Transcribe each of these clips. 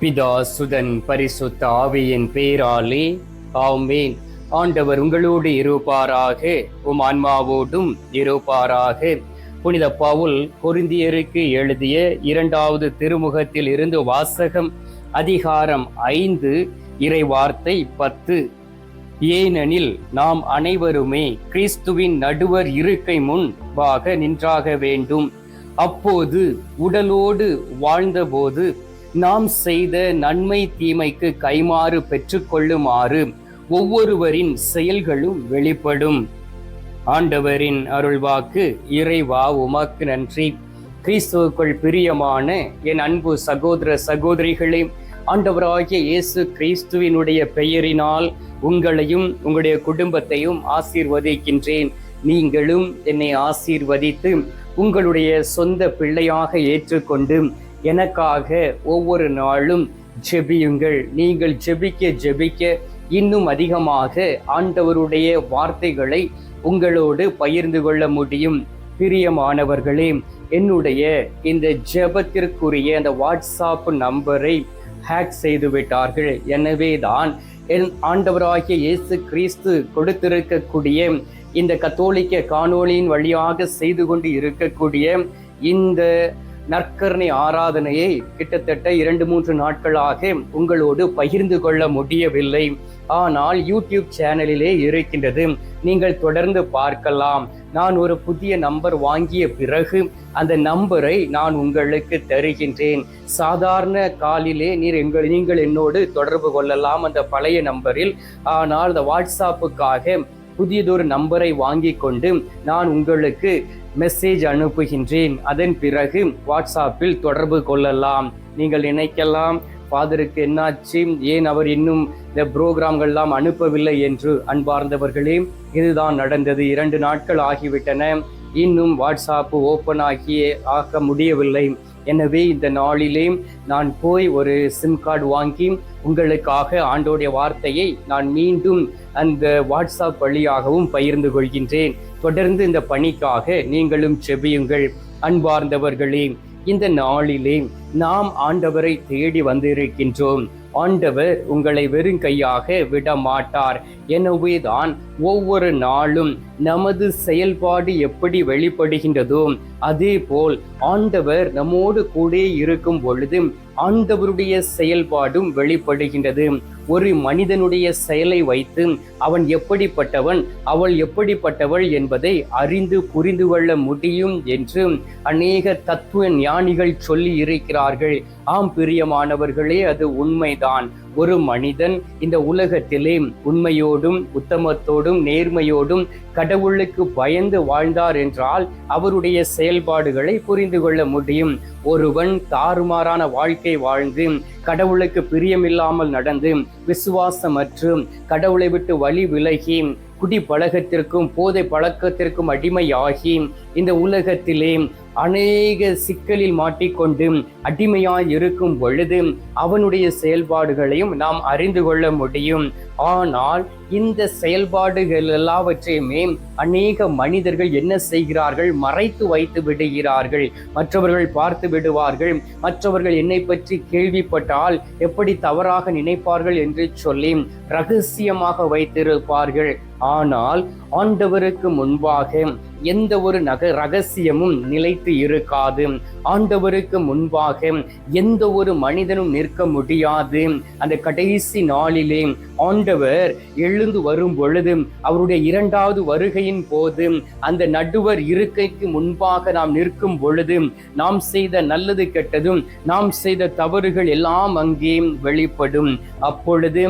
பிதா சுதன் பரிசுத்த ஆவியின் பேராலே ஆமேன். ஆண்டவர் உங்களோடு இருப்பாராக உம் ஆன்மாவோடும் இருப்பாராக. புனித பவுல் பொருந்தியருக்கு எழுதிய இரண்டாவது திருமுகத்தில் இருந்து வாசகம் அதிகாரம் ஐந்து இறை வார்த்தை பத்து. ஏனெனில் நாம் அனைவருமே கிறிஸ்துவின் நடுவர் இருக்கை முன் வாக நின்றாக வேண்டும். அப்போது உடலோடு வாழ்ந்தபோது நாம் செய்த நன்மை தீமைக்கு கைமாறு பெற்றுக்கொள்ளுமாறு ஒவ்வொருவரின் செயல்களும் வெளிப்படும். ஆண்டவரின் அருள்வாக்கு இறைவா உமக்கு நன்றி. கிறிஸ்துவுக்குள் பிரியமான என் அன்பு சகோதர சகோதரிகளே ஆண்டவராகிய இயேசு கிறிஸ்துவினுடைய பெயரினால் உங்களையும் உங்களுடைய குடும்பத்தையும் ஆசீர்வதிக்கின்றேன். நீங்களும் என்னை ஆசீர்வதித்து உங்களுடைய சொந்த பிள்ளையாக ஏற்றுக்கொண்டு எனக்காக ஒவ்வொரு நாளும் ஜெபியுங்கள். நீங்கள் ஜெபிக்க ஜெபிக்க இன்னும் அதிகமாக ஆண்டவருடைய வார்த்தைகளை உங்களோடு பகிர்ந்து கொள்ள முடியும். பிரியமானவர்களே என்னுடைய இந்த ஜெபத்திற்குரிய அந்த வாட்ஸ்அப் நம்பரை ஹேக் செய்து விட்டார்கள் எனவே தான் என் ஆண்டவராகிய இயேசு கிறிஸ்து கொடுத்திருக்கக்கூடிய இந்த கத்தோலிக்க காணொளியின் வழியாக செய்து கொண்டு இருக்கக்கூடிய இந்த நற்கரணை ஆராதனையை கிட்டத்தட்ட இரண்டு மூன்று நாட்களாக உங்களோடு பகிர்ந்து கொள்ள முடியவில்லை. ஆனால் யூடியூப் சேனலிலே இருக்கின்றது. நீங்கள் தொடர்ந்து பார்க்கலாம். நான் ஒரு புதிய நம்பர் வாங்கிய பிறகு அந்த நம்பரை நான் உங்களுக்கு தருகின்றேன். சாதாரண காலிலே நீர் எங்கள் நீங்கள் என்னோடு தொடர்பு கொள்ளலாம் அந்த பழைய நம்பரில். ஆனால் அந்த வாட்ஸ்அப்புக்காக புதியதொரு நம்பரை வாங்கி கொண்டு நான் உங்களுக்கு மெசேஜ் அனுப்புகின்றேன். அதன் பிறகு வாட்ஸ்அப்பில் தொடர்பு கொள்ளலாம். நீங்கள் நினைக்கலாம் ஃபாதருக்கு என்னாச்சு? ஏன் அவர் இன்னும் இந்த புரோகிராம்கள்லாம் அனுப்பவில்லை என்று அன்பார்ந்தவர்களே இதுதான் நடந்தது. இரண்டு நாட்கள் ஆகிவிட்டன. இன்னும் வாட்ஸ்அப் ஓப்பன் ஆகி ஆக முடியவில்லை. எனவே இந்த நாளிலே நான் போய் ஒரு சிம் கார்டு வாங்கி உங்களுக்காக ஆண்டோடைய வார்த்தையை நான் மீண்டும் அந்த வாட்ஸ்அப் வழியாகவும் பகிர்ந்து கொள்கின்றேன். தொடர்ந்து இந்த பணிக்காக நீங்களும் செபியுங்கள். அன்பார்ந்தவர்களே இந்த நாளிலே நாம் ஆண்டவரை தேடி வந்திருக்கின்றோம். ஆண்டவர் உங்களை வெறுங்கையாக விட மாட்டார் எனவேதான் ஒவ்வொரு நாளும் நமது செயல்பாடு எப்படி வெளிப்படுகின்றதோ அதே போல் ஆண்டவர் நம்மோடு கூட இருக்கும் பொழுது ஆண்டவருடைய செயல்பாடும் வெளிப்படுகின்றது. ஒரு மனிதனுடைய செயலை வைத்து அவன் எப்படிப்பட்டவன் அவள் எப்படிப்பட்டவள் என்பதை அறிந்து புரிந்து கொள்ள முடியும் என்று அநேக தத்துவ ஞானிகள் சொல்லி இருக்கிறார்கள். ஆம் பிரியமானவர்களே அது உண்மைதான். ஒரு மனிதன் இந்த உலகத்திலே உண்மையோடும் உத்தமத்தோடும் நேர்மையோடும் கடவுளுக்கு பயந்து வாழ்ந்தார் என்றால் அவருடைய செயல்பாடுகளை புரிந்து கொள்ள முடியும். ஒருவன் தாறுமாறான வாழ்க்கை வாழ்ந்து கடவுளுக்கு பிரியமில்லாமல் நடந்து விசுவாசமற்று கடவுளை விட்டு வழி விலகி குடி பழக்கத்திற்கும் போதை பழக்கத்திற்கும் அடிமையாகி இந்த உலகத்திலே அநேக சிக்கலில் மாட்டிக்கொண்டு அடிமையாய் இருக்கும் பொழுது அவனுடைய செயல்பாடுகளையும் நாம் அறிந்து கொள்ள முடியும். ஆனால் இந்த செயல்பாடுகள் எல்லாவற்றையுமே அநேக மனிதர்கள் என்ன செய்கிறார்கள்? மறைத்து வைத்து விடுகிறார்கள். மற்றவர்கள் பார்த்து விடுவார்கள். மற்றவர்கள் என்னை பற்றி கேள்விப்பட்டால் எப்படி தவறாக நினைப்பார்கள் என்று சொல்லி ரகசியமாக வைத்திருப்பார்கள். ஆனால் ஆண்டவருக்கு முன்பாக எந்த ஒரு நக ரகசியமும் நிலைத்து இருக்காது. ஆண்டவருக்கு முன்பாக எந்த ஒரு மனிதனும் நிற்க முடியாது. அந்த கடைசி நாளிலே ஆண்டவர் எழுந்து வரும் பொழுது அவருடைய இரண்டாவது வருகையின் போது அந்த நடுவர் இருக்கைக்கு முன்பாக நாம் நிற்கும் பொழுது நாம் செய்த நல்லது கெட்டதும் நாம் செய்த தவறுகள் எல்லாம் அங்கே வெளிப்படும். அப்பொழுது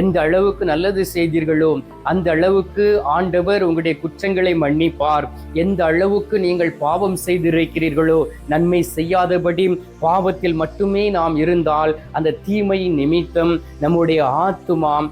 எந்த அளவுக்கு நல்லது செய்தீர்களோ அந்த அளவுக்கு ஆண்டவர் உங்களுடைய குற்றங்களை மன்னிப்பார். எந்த அளவுக்கு நீங்கள் பாவம் செய்திருக்கிறீர்களோ நன்மை செய்யாதபடி பாவத்தில் மட்டுமே நாம் இருந்தால் அந்த தீமையின் நிமித்தம் நம்முடைய ஆத்துமாம்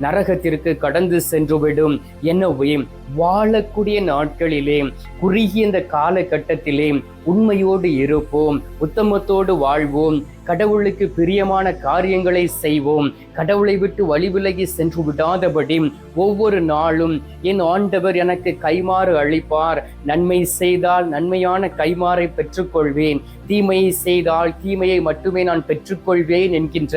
நரகத்திற்கு கடந்து சென்றுவிடும். எனவே வாழக்கூடிய நாட்களிலே குறுகிய இந்த காலகட்டத்திலே உண்மையோடு இருப்போம் உத்தமத்தோடு வாழ்வோம் கடவுளுக்கு பிரியமான காரியங்களை செய்வோம் கடவுளை விட்டு வழிவிலகி சென்று விடாதபடி ஒவ்வொரு நாளும் என் ஆண்டவர் எனக்கு கைமாறு அளிப்பார். நன்மை செய்தால் நன்மையான கைமாறை பெற்றுக்கொள்வேன். தீமையை செய்தால் தீமையை மட்டுமே நான் பெற்றுக்கொள்வேன் என்கின்ற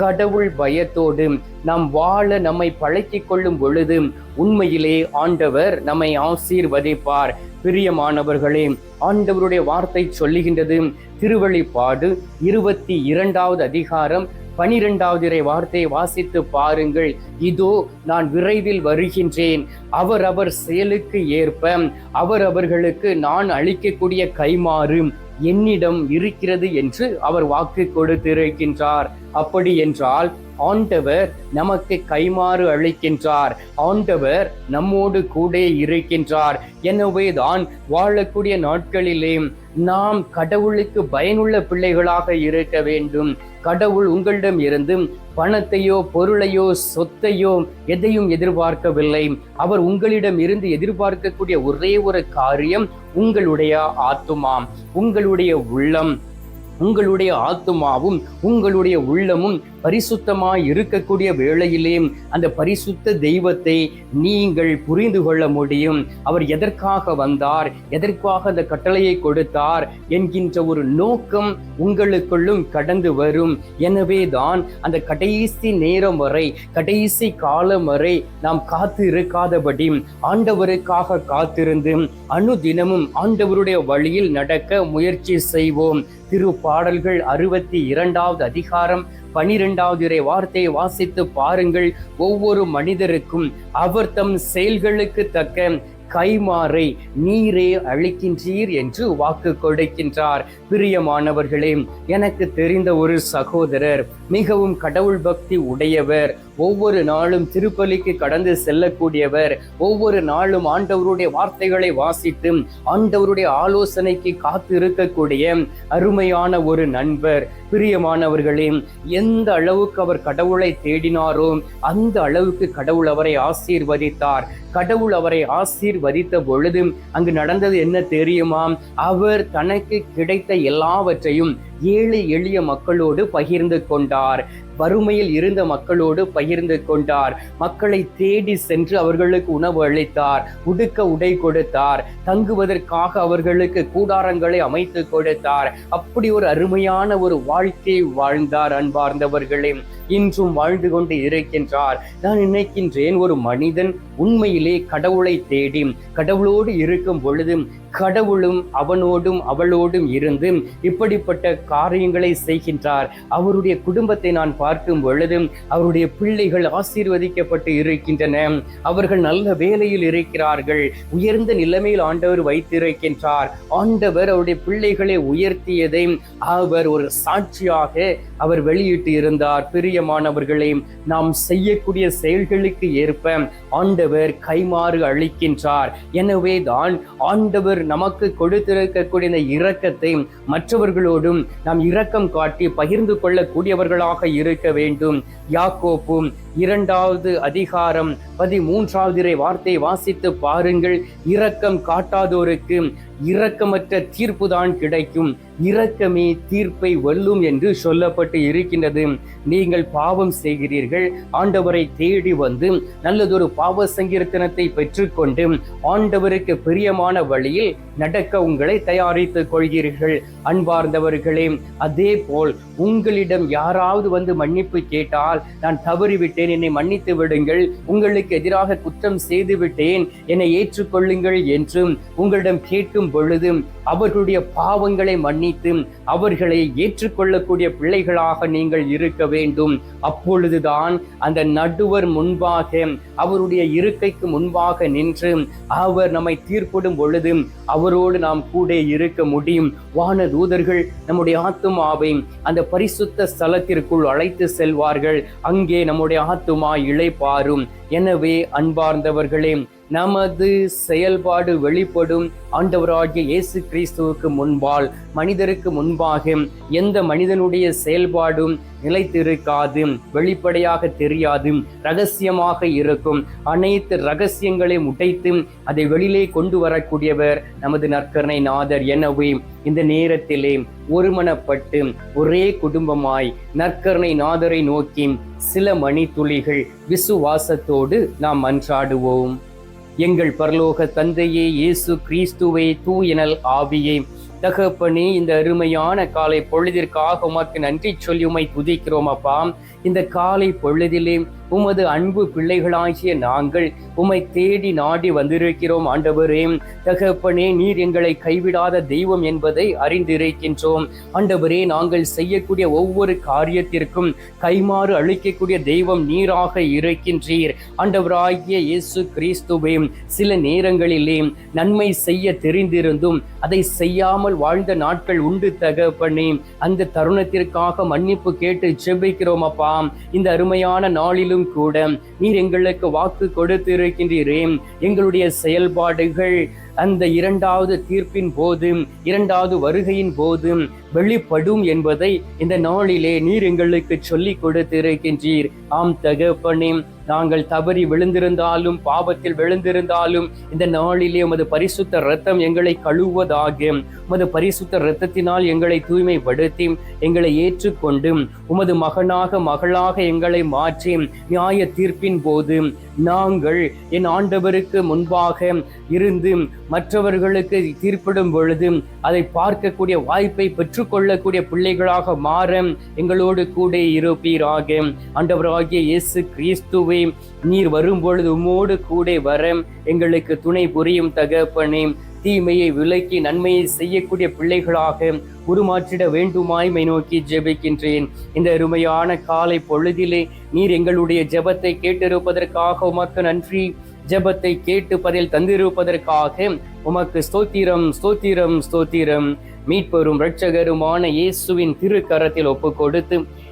கடவுள் பயத்தோடு நாம் வாழ நம்மை பழக்கிக் கொள்ளும் பொழுது உண்மையிலே ஆண்டவர் நம்மை ஆசீர்வதிப்பார். பிரியமானவர்களே ஆண்டவருடைய வார்த்தை சொல்லுகின்றது. திருவழிப்பாடு இருபத்தி இரண்டாவது அதிகாரம் பனிரெண்டாவது இறை வார்த்தையை வாசித்து பாருங்கள். இதோ நான் விரைவில் வருகின்றேன். அவரவர் செயலுக்கு ஏற்ப அவரவர்களுக்கு நான் அளிக்கக்கூடிய கைமாறு என்னிடம் இருக்கிறது என்று அவர் வாக்கு கொடுத்திருக்கின்றார். அப்படி என்றால் ஆண்டவர் நமக்கு கைமாறு அளிக்கின்றார். ஆண்டவர் நம்மோடு கூட இருக்கின்றார். எனவே தான் வாழக்கூடிய நாட்களிலே நாம் கடவுளுக்கு பயனுள்ள பிள்ளைகளாக இருக்க வேண்டும். கடவுள் உங்களிடம் இருந்து பணத்தையோ பொருளையோ சொத்தையோ எதையும் எதிர்பார்க்கவில்லை. அவர் உங்களிடம் இருந்து எதிர்பார்க்கக்கூடிய ஒரே ஒரு காரியம் உங்களுடைய ஆத்துமா உங்களுடைய உள்ளம். உங்களுடைய ஆத்துமாவும் உங்களுடைய உள்ளமும் பரிசுத்தமாய் இருக்கக்கூடிய வேளையிலே அந்த பரிசுத்த தெய்வத்தை நீங்கள் புரிந்து கொள்ள முடியும். அவர் எதற்காக வந்தார்? எதற்காக அந்த கட்டளையை கொடுத்தார்? என்கின்ற ஒரு நோக்கம் உங்களுக்குள்ளும் கடந்து வரும். எனவே தான் அந்த கடைசி நேரம் வரை கடைசி காலம் வரை நாம் காத்து இருக்காதபடி ஆண்டவருக்காக காத்திருந்து அனுதினமும் ஆண்டவருடைய வழியில் நடக்க முயற்சி செய்வோம். திரு பாடல்கள் அறுபத்தி இரண்டாவது அதிகாரம் பனிரெண்டாவது இறை வார்த்தையை வாசித்து பாருங்கள். ஒவ்வொரு மனிதருக்கும் அவர் தம் செயல்களுக்கு தக்க கைமாறை நீரே அளிக்கின்றீர் என்று வாக்கு கொடுக்கின்றார். பிரியமானவர்களே எனக்கு தெரிந்த ஒரு சகோதரர் மிகவும் கடவுள் பக்தி உடையவர் ஒவ்வொரு நாளும் திருப்பலிக்கு கடந்து செல்லக்கூடியவர் ஒவ்வொரு நாளும் ஆண்டவருடைய வார்த்தைகளை வாசித்து ஆண்டவருடைய ஆலோசனைக்கு காத்து இருக்கக்கூடிய அருமையான ஒரு நண்பர். பிரியமானவர்களே எந்த அளவுக்கு அவர் கடவுளை தேடினாரோ அந்த அளவுக்கு கடவுள் அவரை ஆசீர்வதித்தார். கடவுள் அவரை ஆசீர்வதித்த பொழுது அங்கு நடந்தது என்ன தெரியுமா? அவர் தனக்கு கிடைத்த எல்லாவற்றையும் ஏழை எளிய மக்களோடு பகிர்ந்து கொண்டார். வறுமையில் இருந்த மக்களோடு பகிர்ந்து கொண்டார். மக்களை தேடி சென்று அவர்களுக்கு உணவு அளித்தார். உடுக்க உடை கொடுத்தார். தங்குவதற்காக அவர்களுக்கு கூடாரங்களை அமைத்து கொடுத்தார். அப்படி ஒரு அருமையான ஒரு வாழ்க்கையை வாழ்ந்தார் அன்பார்ந்தவர்களே. இன்றும் வாழ்ந்து கொண்டு இருக்கின்றார். நான் நினைக்கின்றேன் ஒரு மனிதன் உண்மையிலே கடவுளை தேடி கடவுளோடு இருக்கும் பொழுது கடவுளும் அவனோடும் அவளோடும் இருந்து இப்படிப்பட்ட காரியங்களை செய்கின்றார். அவருடைய குடும்பத்தை நான் பார்க்கும் பொழுது அவருடைய பிள்ளைகள் ஆசீர்வதிக்கப்பட்டு இருக்கின்றன. அவர்கள் நல்ல வேலையில் இருக்கிறார்கள். உயர்ந்த நிலைமையில் ஆண்டவர் வைத்திருக்கின்றார். ஆண்டவர் அவருடைய பிள்ளைகளை உயர்த்தியதை அவர் ஒரு சாட்சியாக அவர் வெளியிட்டு இருந்தார். பெரிய பிரியமானவர்களே நாம் செய்யக்கூடிய செயல்களுக்கு ஏற்ப ஆண்டவர் கைமாறு அளிக்கின்றார். எனவே தான் ஆண்டவர் நமக்கு கொடுத்திருக்கக்கூடிய இந்த இரக்கத்தை மற்றவர்களோடும் நாம் இரக்கம் காட்டி பகிர்ந்து கொள்ளக்கூடியவர்களாக இருக்க வேண்டும். யாக்கோப்பும் இரண்டாவது அதிகாரம் பதிமூன்றாவது இறை வார்த்தை வாசித்து பாருங்கள். இரக்கம் காட்டாதோருக்கு இரக்கமற்ற தீர்ப்பு தான் கிடைக்கும். இரக்கமே தீர்ப்பை வெல்லும் என்று சொல்லப்பட்டு இருக்கின்றது. நீங்கள் பாவம் செய்கிறீர்கள். ஆண்டவரை தேடி வந்து நல்லதொரு பாவ சங்கீர்த்தனத்தை பெற்றுக்கொண்டு ஆண்டவருக்கு பிரியமான வழியில் நடக்க உங்களை தயாரித்துக் கொள்கிறீர்கள். அன்பார்ந்தவர்களே அதே போல் உங்களிடம் யாராவது வந்து மன்னிப்பு கேட்டால் நான் தவறிவிட்டு விட்டேன் என்னை மன்னித்து விடுங்கள். உங்களுக்கு எதிராக குற்றம் செய்து விட்டேன் என்னை ஏற்றுக்கொள்ளுங்கள் என்றும் உங்களிடம் கேட்கும் பொழுது அவர்களுடைய பாவங்களை மன்னித்து அவர்களை ஏற்றுக்கொள்ளக்கூடிய பிள்ளைகளாக நீங்கள் இருக்க வேண்டும். அப்பொழுதுதான் அந்த நடுவர் முன்பாக அவருடைய இருக்கைக்கு முன்பாக நின்று அவர் நம்மை தீர்ப்பிடும் பொழுது அவரோடு நாம் கூட இருக்க முடியும். வான தூதர்கள் நம்முடைய ஆத்துமாவை அந்த பரிசுத்த ஸ்தலத்திற்குள் அழைத்து செல்வார்கள். அங்கே நம்முடைய ஆத்துமா இழைப்பாரும் எனவே அன்பார்ந்தவர்களே நமது செயல்பாடு வெளிப்படும். ஆண்டவராகிய இயேசு கிறிஸ்துவுக்கு முன்பால் மனிதருக்கு முன்பாக எந்த மனிதனுடைய செயல்பாடும் நிலைத்திருக்காது வெளிப்படையாக தெரியாது ரகசியமாக இருக்கும். அனைத்து ரகசியங்களையும் உடைத்து அதை வெளியிலே கொண்டு வரக்கூடியவர் நமது நற்கரணை நாதர் எனவே இந்த நேரத்திலே ஒருமனப்பட்டு ஒரே குடும்பமாய் நற்கரணை நாதரை நோக்கி சில மணித்துளிகள் விசுவாசத்தோடு நாம் மன்றாடுவோம் எங்கள் பரலோக தந்தையே இயேசு கிறிஸ்துவே தூயனல் ஆவியே. தகப்பனே இந்த அருமையான காலை பொழுதிற்காக உமக்கு நன்றி சொல்லி உமை துதிக்கிறோம் அப்பா. இந்த காலை பொழுதிலே உமது அன்பு பிள்ளைகளாகிய நாங்கள் உம்மை தேடி நாடி வந்திருக்கிறோம் ஆண்டவரே. தகப்பனே நீர் எங்களை கைவிடாத தெய்வம் என்பதை அறிந்திருக்கின்றோம். ஆண்டவரே நாங்கள் செய்யக்கூடிய ஒவ்வொரு காரியத்திற்கும் கைமாறு அளிக்கக்கூடிய தெய்வம் நீராக இருக்கின்றீர். ஆண்டவராகிய இயேசு கிறிஸ்துவே சில நேரங்களிலே நன்மை செய்ய தெரிந்திருந்தும் அதை செய்யாமல் வாழ்ந்த நாட்கள் உண்டு தகப்பனே. அந்த தருணத்திற்காக மன்னிப்பு கேட்டு செபிக்கிறோம் அப்பா. இந்த அருமையான நாளிலும் கூட நீர் எங்களுக்கு வாக்கு கொடுத்திருக்கின்றீரே. எங்களுடைய செயல்பாடுகள் அந்த இரண்டாவது தீர்ப்பின் போது இரண்டாவது வருகையின் போது வெளிப்படும் என்பதை இந்த நாளிலே நீர் எங்களுக்கு சொல்லிக் கொடுத்திருக்கின்றீர். ஆம் தகப்பனே நாங்கள் தவறி விழுந்திருந்தாலும் பாவத்தில் விழுந்திருந்தாலும் இந்த நாளிலே உமது பரிசுத்த ரத்தம் எங்களை கழுவுவதாக உமது பரிசுத்த ரத்தத்தினால் எங்களை தூய்மைப்படுத்தி எங்களை ஏற்றுக்கொண்டு உமது மகனாக மகளாக எங்களை மாற்றி நியாய தீர்ப்பின் போது நாங்கள் என் ஆண்டவருக்கு முன்பாக இருந்து மற்றவர்களுக்கு தீர்ப்பிடும் பொழுது அதை பார்க்கக்கூடிய வாய்ப்பை பெற்றுக்கொள்ளக்கூடிய பிள்ளைகளாக மாற எங்களோடு கூட இருப்பீராக. ஆண்டவராகிய இயேசு கிறிஸ்துவை நீர் வரும்பொழுது உம்மோடு கூட வர எங்களுக்கு துணை புரியும் தகப்பனே. தீமையை விலக்கி நன்மையை செய்யக்கூடிய பிள்ளைகளாக உருமாற்றிட வேண்டுமாய்மை நோக்கி ஜெபிக்கின்றேன். இந்த அருமையான காலை பொழுதிலே நீர் எங்களுடைய ஜெபத்தை கேட்டிருப்பதற்காக உமக்கு நன்றி. ஜெபத்தை கேட்டு பதில் தந்திருப்பதற்காக உமக்கு ஸ்தோத்திரம் ஸ்தோத்திரம் ஸ்தோத்திரம். மீட்பெரும் இரட்சகருமான இயேசுவின் திருக்கரத்தில் ஒப்பு கொடுத்து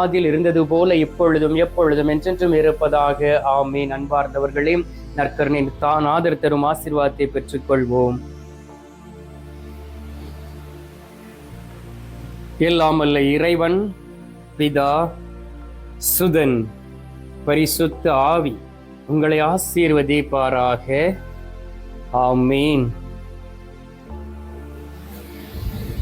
ஆதில் இருந்தது போல இப்பொழுதும் எப்பொழுதும் என்றென்றும் இருப்பதாக. ஆமே அன்பார்ந்தவர்களே நற்கரனின் தான் ஆதர் தரும் ஆசீர்வாதத்தை பெற்றுக்கொள்வோம். எல்லாமல்ல இறைவன் பிதா சுதன் பரிசுத்த ஆவி உங்களை ஆசீர்வதிப்பாராக. ஆமீன்.